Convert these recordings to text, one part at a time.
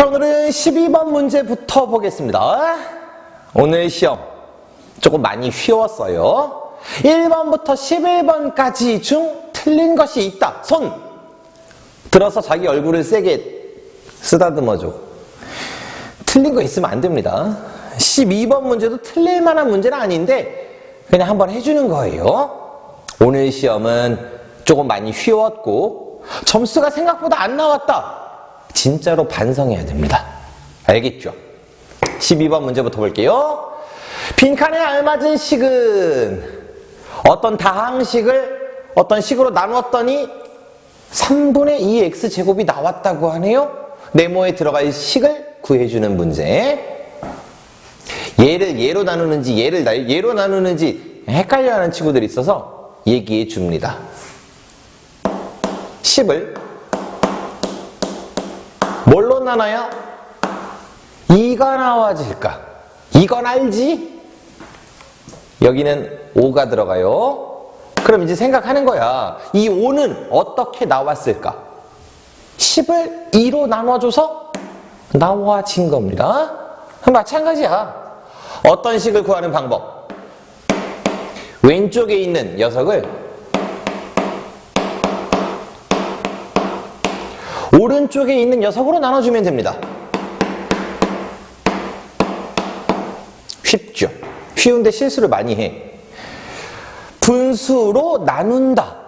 자, 오늘은 12번 문제부터 보겠습니다. 오늘 시험 조금 많이 쉬웠어요. 1번부터 11번까지 중 틀린 것이 있다. 손! 들어서 자기 얼굴을 세게 쓰다듬어줘. 틀린 거 있으면 안 됩니다. 12번 문제도 틀릴 만한 문제는 아닌데 그냥 한번 해주는 거예요. 오늘 시험은 조금 많이 쉬웠고 점수가 생각보다 안 나왔다. 진짜로 반성해야 됩니다. 알겠죠? 12번 문제부터 볼게요. 빈칸에 알맞은 식은 어떤 다항식을 어떤 식으로 나누었더니 3분의 2x 제곱이 나왔다고 하네요. 네모에 들어갈 식을 구해주는 문제. 얘를 얘로 나누는지 얘를 나- 얘로 나누는지 헷갈려하는 친구들이 있어서 얘기해 줍니다. 10을 뭘로 나눠야 2가 나와질까? 이건 알지? 여기는 5가 들어가요. 그럼 이제 생각하는 거야. 이 5는 어떻게 나왔을까? 10을 2로 나눠줘서 나와진 겁니다. 마찬가지야. 어떤 식을 구하는 방법? 왼쪽에 있는 녀석을 오른쪽에 있는 녀석으로 나눠주면 됩니다. 쉽죠? 쉬운데 실수를 많이 해. 분수로 나눈다.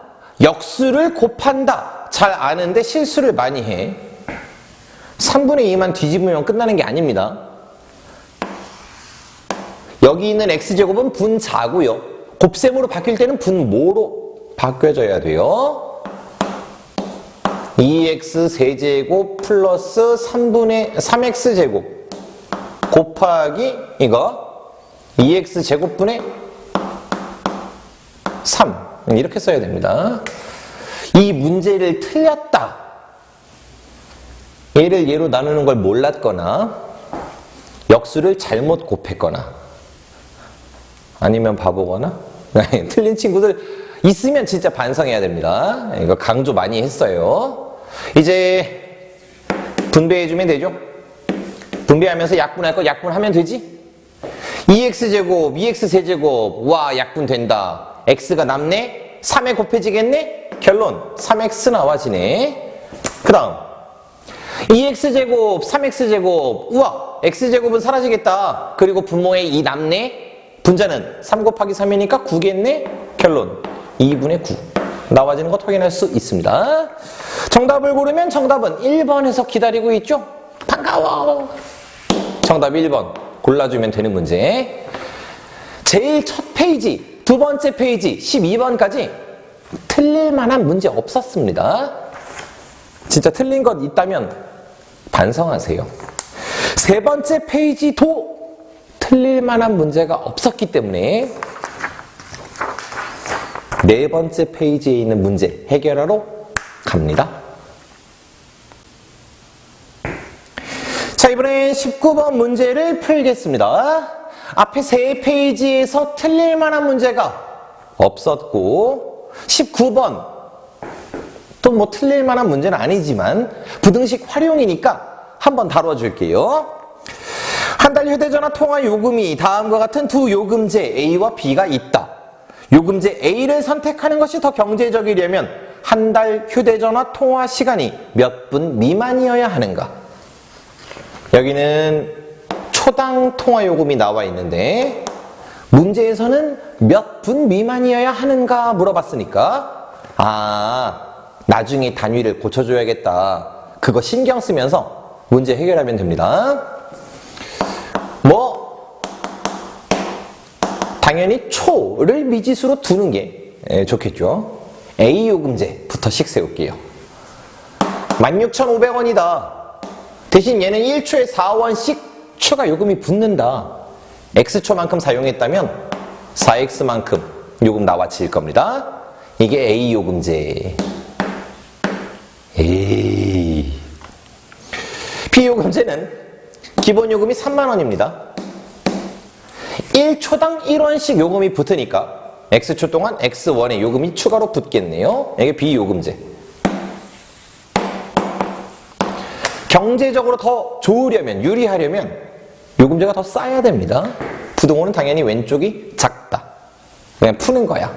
역수를 곱한다. 잘 아는데 실수를 많이 해. 3분의 2만 뒤집으면 끝나는 게 아닙니다. 여기 있는 x제곱은 분자고요. 곱셈으로 바뀔 때는 분모로 바뀌어져야 돼요. 2x 세제곱 플러스 3분의 3x 제곱 곱하기 이거 2x 제곱분의 3 이렇게 써야 됩니다. 이 문제를 틀렸다. 얘를 얘로 나누는 걸 몰랐거나 역수를 잘못 곱했거나 아니면 바보거나 네, 틀린 친구들 있으면 진짜 반성해야 됩니다. 이거 강조 많이 했어요. 이제 분배해주면 되죠? 분배하면서 약분할 거 약분하면 되지? 2x제곱, 2x3제곱, 와, 약분된다. x가 남네? 3에 곱해지겠네? 결론, 3x 나와지네. 그 다음, 2x제곱, 3x제곱, 우와, x제곱은 사라지겠다. 그리고 분모에 2 남네? 분자는 3 곱하기 3이니까 9겠네? 결론, 2분의 9. 나와지는 것 확인할 수 있습니다. 정답을 고르면 정답은 1번에서 기다리고 있죠? 반가워! 정답 1번. 골라주면 되는 문제. 제일 첫 페이지, 두 번째 페이지, 12번까지 틀릴 만한 문제 없었습니다. 진짜 틀린 것 있다면 반성하세요. 세 번째 페이지도 틀릴 만한 문제가 없었기 때문에 네 번째 페이지에 있는 문제 해결하러 갑니다. 자, 이번엔 19번 문제를 풀겠습니다. 앞에 세 페이지에서 틀릴 만한 문제가 없었고, 19번, 또 뭐 틀릴 만한 문제는 아니지만, 부등식 활용이니까 한번 다뤄줄게요. 한 달 휴대전화 통화 요금이 다음과 같은 두 요금제 A와 B가 있다. 요금제 A를 선택하는 것이 더 경제적이려면 한 달 휴대전화 통화 시간이 몇 분 미만이어야 하는가? 여기는 초당 통화 요금이 나와 있는데 문제에서는 몇 분 미만이어야 하는가 물어봤으니까 아 나중에 단위를 고쳐줘야겠다 그거 신경 쓰면서 문제 해결하면 됩니다 뭐 당연히 초를 미지수로 두는 게 예, 좋겠죠 A 요금제부터 씩 세울게요 16,500원이다 대신 얘는 1초에 4원씩 추가 요금이 붙는다. X초만큼 사용했다면 4X만큼 요금 나와질 겁니다. 이게 A 요금제. A. B 요금제는 기본 요금이 3만원입니다. 1초당 1원씩 요금이 붙으니까 X초 동안 X1의 요금이 추가로 붙겠네요. 이게 B 요금제. 경제적으로 더 좋으려면, 유리하려면 요 문제가 더 쌓여야 됩니다. 부등호는 당연히 왼쪽이 작다. 그냥 푸는 거야.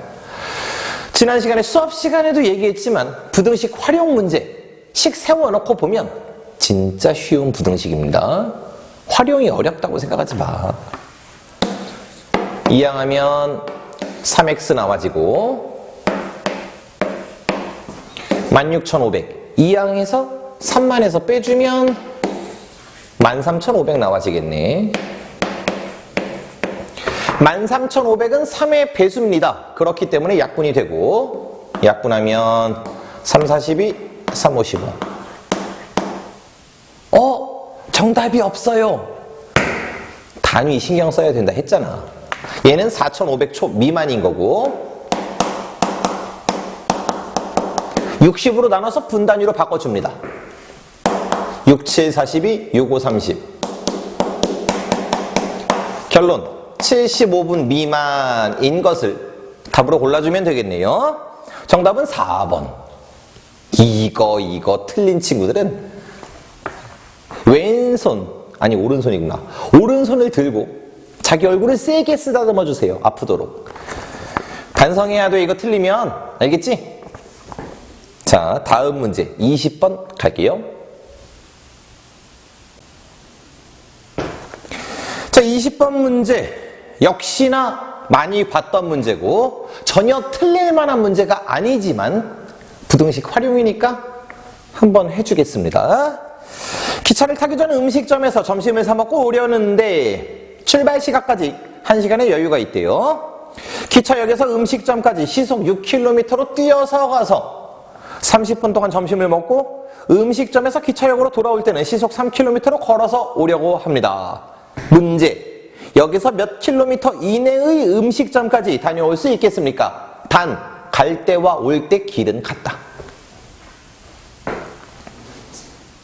지난 시간에 수업 시간에도 얘기했지만 부등식 활용 문제 식 세워놓고 보면 진짜 쉬운 부등식입니다. 활용이 어렵다고 생각하지 마. 이항하면 3x 나와지고 16,500 이항해서 3만에서 빼주면 13,500 나와지겠네. 13,500은 3의 배수입니다. 그렇기 때문에 약분이 되고 약분하면 3, 42, 3, 55. 어? 정답이 없어요. 단위 신경 써야 된다 했잖아. 얘는 4,500초 미만인 거고 60으로 나눠서 분단위로 바꿔줍니다. 6, 7, 42, 6, 5, 30. 결론 75분 미만인 것을 답으로 골라주면 되겠네요. 정답은 4번. 이거 이거 틀린 친구들은 왼손 아니 오른손이구나. 오른손을 들고 자기 얼굴을 세게 쓰다듬어 주세요. 아프도록. 반성해야 돼. 이거 틀리면 알겠지? 자, 다음 문제 20번 갈게요. 자, 20번 문제. 역시나 많이 봤던 문제고, 전혀 틀릴 만한 문제가 아니지만, 부등식 활용이니까 한번 해주겠습니다. 기차를 타기 전 음식점에서 점심을 사먹고 오려는데, 출발 시각까지 1시간의 여유가 있대요. 기차역에서 음식점까지 시속 6km로 뛰어서 가서 30분 동안 점심을 먹고 음식점에서 기차역으로 돌아올 때는 시속 3km로 걸어서 오려고 합니다. 문제. 여기서 몇 킬로미터 이내의 음식점까지 다녀올 수 있겠습니까? 단, 갈 때와 올 때 길은 같다.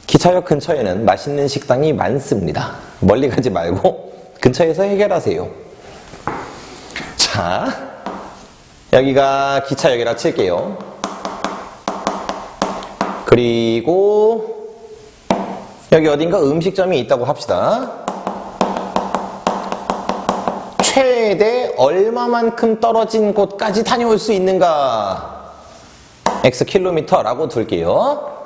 기차역 근처에는 맛있는 식당이 많습니다. 멀리 가지 말고 근처에서 해결하세요. 자, 여기가 기차역이라 칠게요. 그리고 여기 어딘가 음식점이 있다고 합시다. 최대 얼마만큼 떨어진 곳까지 다녀올 수 있는가? x 킬로미터라고 둘게요.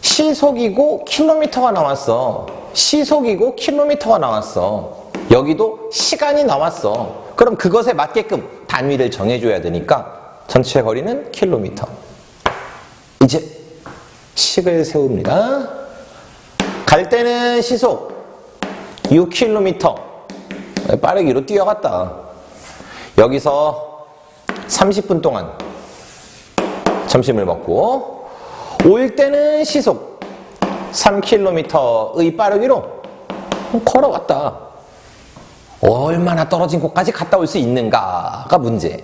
시속이고 킬로미터가 나왔어. 시속이고 킬로미터가 나왔어. 여기도 시간이 나왔어. 그럼 그것에 맞게끔 단위를 정해줘야 되니까 전체 거리는 킬로미터. 이제 식을 세웁니다. 갈 때는 시속 6km 빠르기로 뛰어갔다. 여기서 30분 동안 점심을 먹고 올 때는 시속 3km의 빠르기로 걸어왔다. 얼마나 떨어진 곳까지 갔다 올 수 있는가가 문제.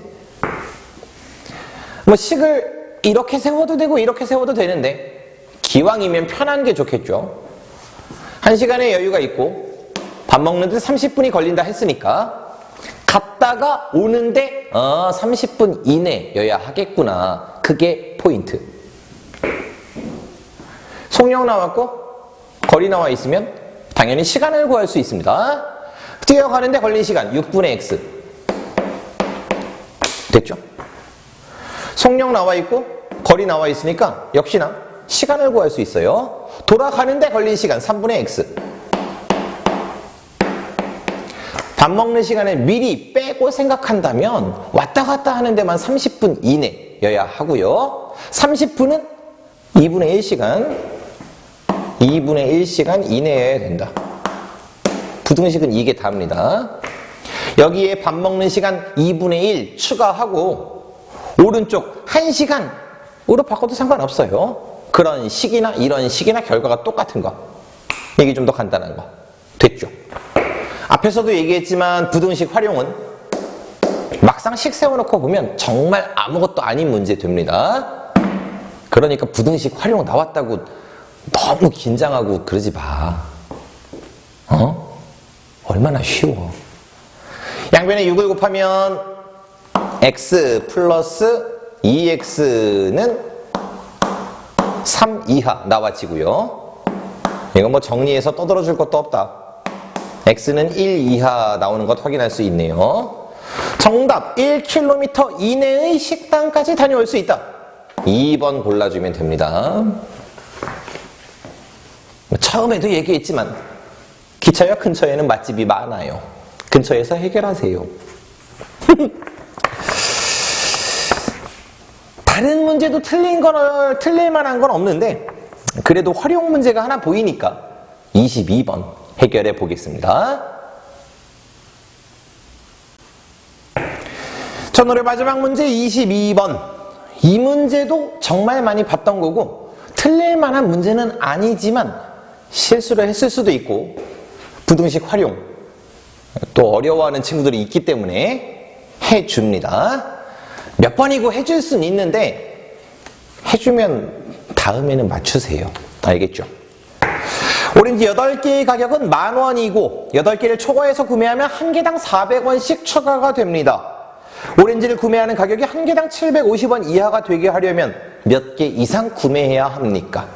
뭐 식을 이렇게 세워도 되고 이렇게 세워도 되는데 기왕이면 편한 게 좋겠죠. 한 시간의 여유가 있고 밥 먹는데 30분이 걸린다 했으니까 갔다가 오는데 어, 30분 이내여야 하겠구나. 그게 포인트. 속력 나왔고 거리 나와 있으면 당연히 시간을 구할 수 있습니다. 뛰어가는데 걸린 시간 6분의 x. 됐죠? 속력 나와 있고 거리 나와 있으니까 역시나 시간을 구할 수 있어요. 돌아가는데 걸린 시간 3분의 x. 밥 먹는 시간을 미리 빼고 생각한다면 왔다 갔다 하는 데만 30분 이내여야 하고요. 30분은 2분의 1시간, 2분의 1시간 이내여야 된다. 부등식은 이게 답니다. 여기에 밥 먹는 시간 2분의 1 추가하고 오른쪽 1시간으로 바꿔도 상관없어요. 그런 식이나 이런 식이나 결과가 똑같은 거. 이게 좀 더 간단한 거. 됐죠? 앞에서도 얘기했지만 부등식 활용은 막상 식 세워놓고 보면 정말 아무것도 아닌 문제 됩니다. 그러니까 부등식 활용 나왔다고 너무 긴장하고 그러지 마. 어? 얼마나 쉬워. 양변에 6을 곱하면 x 플러스 2x는 3 이하 나와지고요. 이건 뭐 정리해서 떠들어 줄 것도 없다. x는 1 이하 나오는 것 확인할 수 있네요. 정답 1km 이내의 식당까지 다녀올 수 있다. 2번 골라주면 됩니다. 처음에도 얘기했지만 기차역 근처에는 맛집이 많아요. 근처에서 해결하세요. 다른 문제도 틀린 건, 틀릴 만한 건 없는데, 그래도 활용 문제가 하나 보이니까 22번 해결해 보겠습니다. 전 오늘 마지막 문제 22번. 이 문제도 정말 많이 봤던 거고, 틀릴 만한 문제는 아니지만, 실수를 했을 수도 있고, 부등식 활용, 또 어려워하는 친구들이 있기 때문에 해줍니다. 몇 번이고 해줄 수는 있는데 해주면 다음에는 맞추세요. 알겠죠? 오렌지 8개의 가격은 만 원이고 8개를 초과해서 구매하면 한 개당 400원씩 추가가 됩니다. 오렌지를 구매하는 가격이 한 개당 750원 이하가 되게 하려면 몇 개 이상 구매해야 합니까?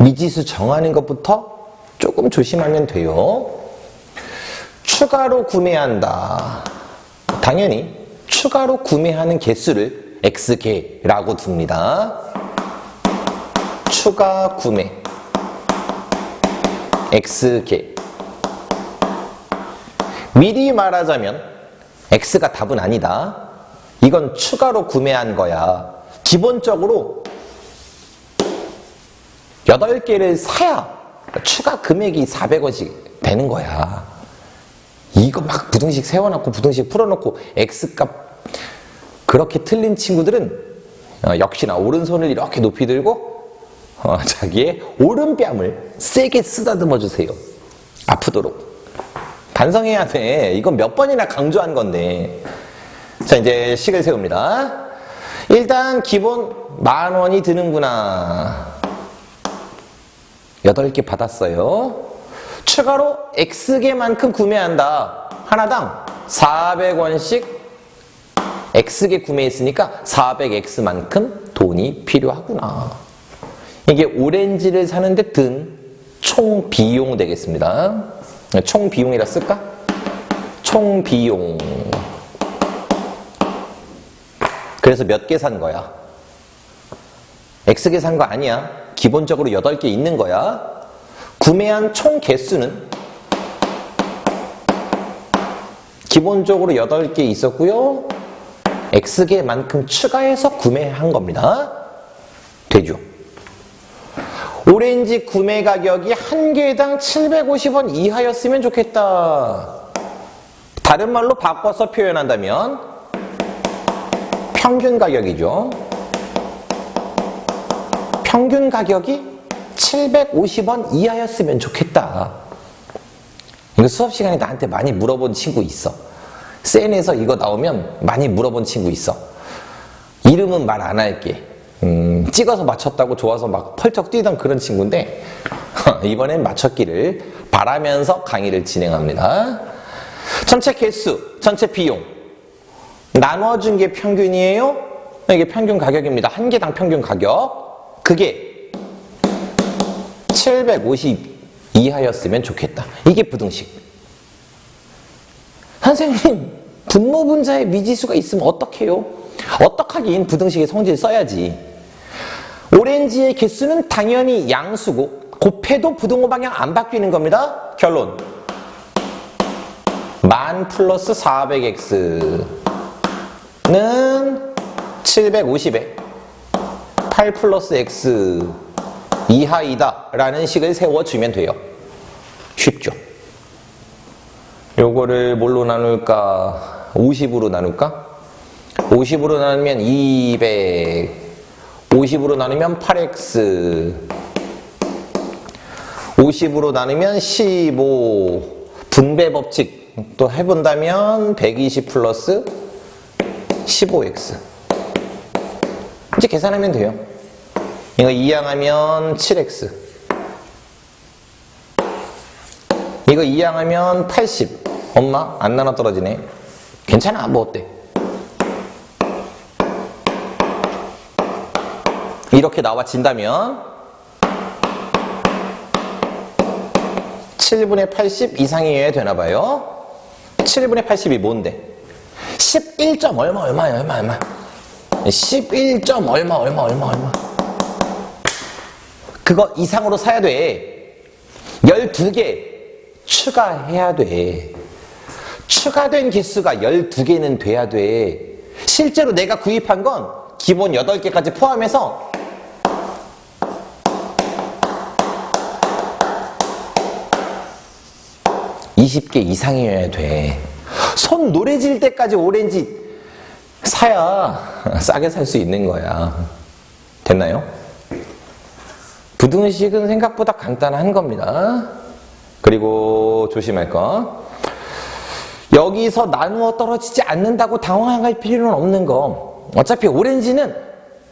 미지수 정하는 것부터 조금 조심하면 돼요. 추가로 구매한다. 당연히 추가로 구매하는 개수를 X개라고 둡니다. 추가 구매 X개 미리 말하자면 X가 답은 아니다. 이건 추가로 구매한 거야. 기본적으로 8개를 사야 추가 금액이 400원씩 되는 거야. 이거 막 부등식 세워놓고 부등식 풀어놓고 X값 그렇게 틀린 친구들은 어, 역시나 오른손을 이렇게 높이 들고 어, 자기의 오른뺨을 세게 쓰다듬어 주세요. 아프도록. 반성해야 돼. 이건 몇 번이나 강조한 건데. 자, 이제 식을 세웁니다. 일단 기본 만 원이 드는구나. 8개 받았어요. 추가로 X개만큼 구매한다. 하나당 400원씩 X개 구매했으니까 400X만큼 돈이 필요하구나. 이게 오렌지를 사는데 든 총 비용 되겠습니다. 총 비용이라 쓸까? 총 비용. 그래서 몇 개 산 거야? X개 산 거 아니야. 기본적으로 8개 있는 거야. 구매한 총 개수는 기본적으로 8개 있었고요. X개만큼 추가해서 구매한 겁니다. 되죠? 오렌지 구매 가격이 한 개당 750원 이하였으면 좋겠다. 다른 말로 바꿔서 표현한다면 평균 가격이죠. 평균 가격이 750원 이하였으면 좋겠다. 이거 수업 시간에 나한테 많이 물어본 친구 있어. 센에서 이거 나오면 많이 물어본 친구 있어. 이름은 말 안 할게. 음, 찍어서 맞췄다고 좋아서 막 펄쩍 뛰던 그런 친구인데 이번엔 맞췄기를 바라면서 강의를 진행합니다. 전체 개수, 전체 비용 나눠준 게 평균이에요. 이게 평균 가격입니다. 한 개당 평균 가격. 그게 750 이하였으면 좋겠다. 이게 부등식. 선생님, 분모 분자에 미지수가 있으면 어떡해요? 어떡하긴 부등식의 성질 써야지. 오렌지의 개수는 당연히 양수고 곱해도 부등호 방향 안 바뀌는 겁니다. 결론. 만 플러스 400x는 750에 8 플러스 x 이하이다 라는 식을 세워주면 돼요. 쉽죠? 요거를 뭘로 나눌까? 50으로 나눌까? 50으로 나누면 200 50으로 나누면 8x 50으로 나누면 15 분배 법칙 또 해본다면 120 플러스 15x 이제 계산하면 돼요 이거 2양하면 7x 이거 2양하면 80 엄마 안 나눠 떨어지네. 괜찮아 뭐 어때? 이렇게 나와진다면 7분의 80 이상이어야 되나 봐요. 7분의 80이 뭔데? 11점 얼마 얼마야 얼마 얼마? 11점 얼마 얼마 얼마 얼마 그거 이상으로 사야 돼 12개 추가해야 돼 추가된 개수가 12개는 돼야 돼 실제로 내가 구입한 건 기본 8개까지 포함해서 (20개) 이상이어야 돼. 손 노래질 때까지 오렌지 사야 싸게 살 수 있는 거야. 됐나요? 부등식은 생각보다 간단한 겁니다. 그리고 조심할 거. 여기서 나누어 떨어지지 않는다고 당황할 필요는 없는 거. 어차피 오렌지는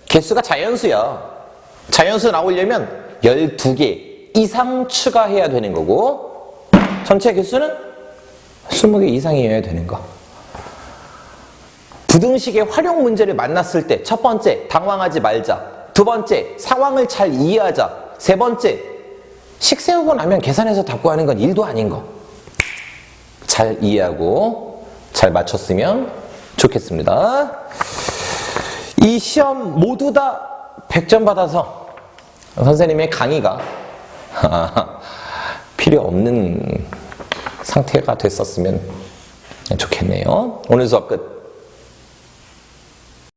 개수가 자연수야. 자연수 나오려면 12개 이상 추가해야 되는 거고, 전체 개수는 20개 이상이어야 되는 거. 부등식의 활용 문제를 만났을 때 첫 번째, 당황하지 말자. 두 번째, 상황을 잘 이해하자. 세 번째, 식 세우고 나면 계산해서 답고 하는 건 일도 아닌 거. 잘 이해하고 잘 맞췄으면 좋겠습니다. 이 시험 모두 다 100점 받아서 선생님의 강의가 필요 없는 상태가 됐었으면 좋겠네요. 오늘 수업 끝.